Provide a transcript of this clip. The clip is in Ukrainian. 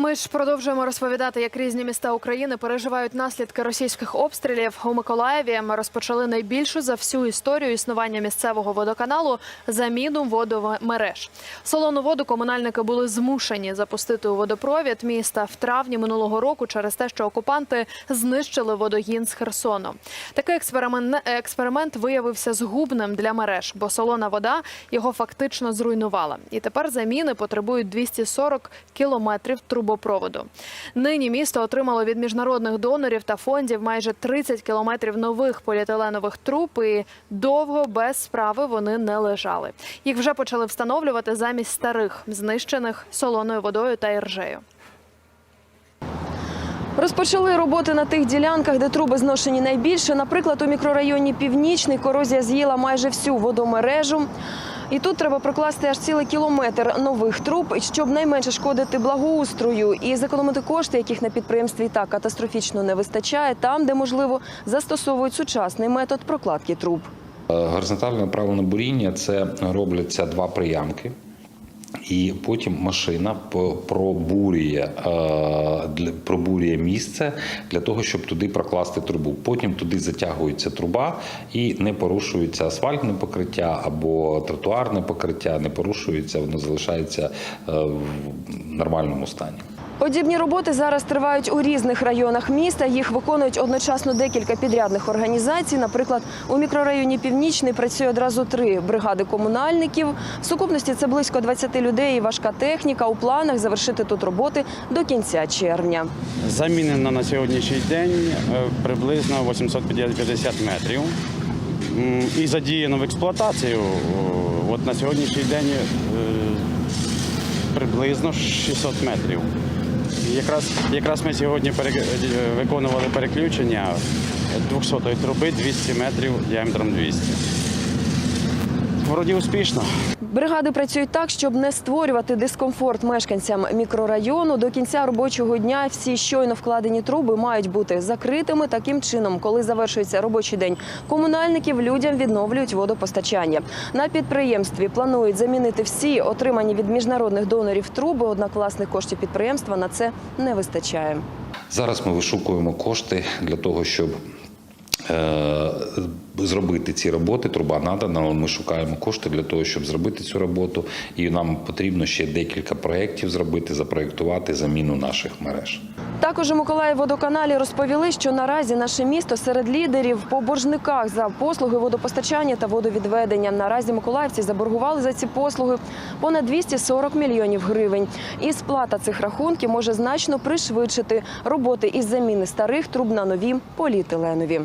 Ми ж продовжуємо розповідати, як різні міста України переживають наслідки російських обстрілів. У Миколаєві ми розпочали найбільшу за всю історію існування місцевого водоканалу заміну водомереж. Солону воду комунальники були змушені запустити у водопровід міста в травні минулого року через те, що окупанти знищили водогін з Херсону. Такий експеримент, експеримент виявився згубним для мереж, бо солона вода його фактично зруйнувала. І тепер заміни потребують 240 кілометрів трубопроводу. Нині місто отримало від міжнародних донорів та фондів майже 30 кілометрів нових поліетиленових труб. І довго без справи вони не лежали. Їх вже почали встановлювати замість старих, знищених солоною водою та іржею. Розпочали роботи на тих ділянках, де труби зношені найбільше. Наприклад, у мікрорайоні Північний корозія з'їла майже всю водомережу. І тут треба прокласти аж цілий кілометр нових труб, щоб найменше шкодити благоустрою і зекономити кошти, яких на підприємстві і так катастрофічно не вистачає. Там, де можливо, застосовують сучасний метод прокладки труб. Горизонтальне правильне буріння це робляться два приямки. І потім машина пробурює, е, пробурює місце для того, щоб туди прокласти трубу. Потім туди затягується труба і не порушується асфальтне покриття або тротуарне покриття, не порушується, воно залишається е, в нормальному стані. Подібні роботи зараз тривають у різних районах міста. Їх виконують одночасно декілька підрядних організацій. Наприклад, у мікрорайоні Північний працює одразу три бригади комунальників. В сукупності це близько 20 людей і важка техніка. У планах завершити тут роботи до кінця червня. Замінено на сьогоднішній день е, приблизно 850 метрів. І задіяно в експлуатацію от на сьогоднішній день е, приблизно 600 метрів. Якраз, якраз ми сьогодні пере- е, виконували переключення 200-ї труби 200 метрів діаметром 200. Вроді успішно. Бригади працюють так, щоб не створювати дискомфорт мешканцям мікрорайону. До кінця робочого дня всі щойно вкладені труби мають бути закритими. Таким чином, коли завершується робочий день комунальників, людям відновлюють водопостачання. На підприємстві планують замінити всі отримані від міжнародних донорів труби. Однак власних коштів підприємства на це не вистачає. Зараз ми вишукуємо кошти для того, щоб зробити ці роботи. Труба надана, ми шукаємо кошти для того, щоб зробити цю роботу. І нам потрібно ще декілька проєктів зробити, запроєктувати заміну наших мереж. Також у Миколаївводоканалі розповіли, що наразі наше місто серед лідерів по боржниках за послуги водопостачання та водовідведення. Наразі миколаївці заборгували за ці послуги понад 240 мільйонів гривень. І сплата цих рахунків може значно пришвидшити роботи із заміни старих труб на нові поліетиленові.